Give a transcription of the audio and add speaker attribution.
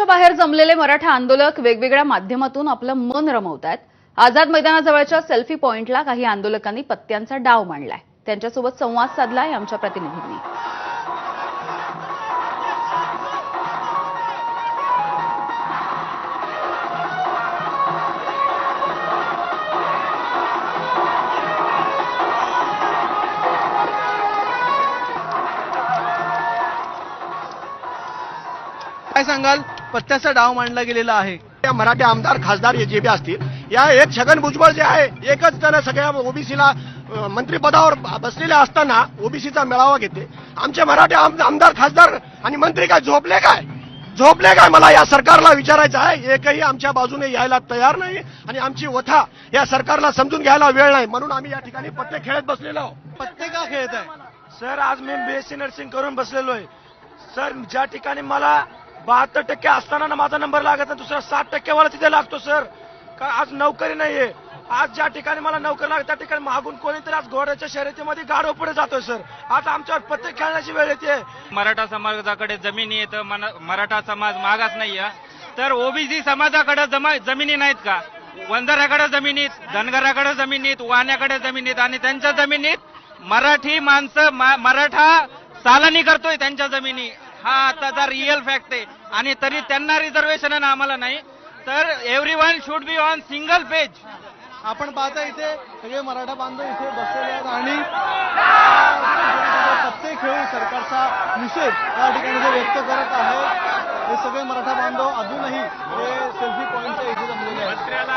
Speaker 1: विधानभवनाच्या बाहेर जमलेले मराठा आंदोलक वेगवेगळ्या माध्यमातून आपलं मन रमवतायत. आझाद मैदानाजवळच्या सेल्फी पॉइंटला काही आंदोलकांनी पत्त्यांचा डाव मांडलाय. त्यांच्यासोबत संवाद साधलाय आमच्या प्रतिनिधींनी.
Speaker 2: काय सांगाल? पत्त्याचा डाव मांडला गेलेला आहे.
Speaker 3: या मराठी आमदार खासदार जे बी असतील या एक छगन भुजबळ जे आहे एकच त्याला सगळ्या ओबीसीला मंत्रिपदावर बसलेले असताना ओबीसीचा मेळावा घेते. आमचे मराठी आम- आमदार खासदार आणि मंत्री काय झोपले काय? झोपले काय? मला या सरकारला विचारायचं आहे. एकही आमच्या बाजूने यायला तयार नाही आणि आमची वथा या सरकारला समजून घ्यायला वेळ नाही. म्हणून आम्ही या ठिकाणी पत्ते खेळत बसलेलो आहोत.
Speaker 2: पत्ते का खेळत आहे
Speaker 4: सर आज मी बीएससी नर्सिंग करून बसलेलो आहे. सर ज्या ठिकाणी मला बहात्तर टक्के असताना ना माझा नंबर लागत नाही दुसरा साठ टक्केवाला तिथे लागतो सर. का आज नोकरी नाहीये. आज ज्या ठिकाणी मला नोकरी लागत त्या ठिकाणी मागून कोणीतरी आज घोड्याच्या शर्यतीमध्ये गाडो पुढे जातोय सर. आज आमच्यावर पत्ते खेळण्याची वेळ येते.
Speaker 5: मराठा समाजाकडे जमिनी येतं मराठा समाज मागास नाहीये. तर ओबीसी समाजाकडे जमा जमिनी नाहीत का? वंजाऱ्याकडे जमिनीत धनगराकडे जमिनीत वाण्याकडे जमिनीत आणि त्यांच्या जमिनीत मराठी माणसं मा- मराठा चालनी करतोय त्यांच्या जमिनी. हा आताचा रिअल फॅक्ट आहे. आणि तरी त्यांना रिझर्वेशन आहे ना आम्हाला नाही. तर everyone should be on single page
Speaker 2: आपण पाहता इथे सगळे मराठा बांधव इथे बसलेले आहेत आणि पत्ते खेळून सरकारचा निषेध या ठिकाणी जे व्यक्त करत आहेत हे सगळे मराठा बांधव अजूनही हे सेल्फी पॉईंटच्या इथे जमलेले आहेत.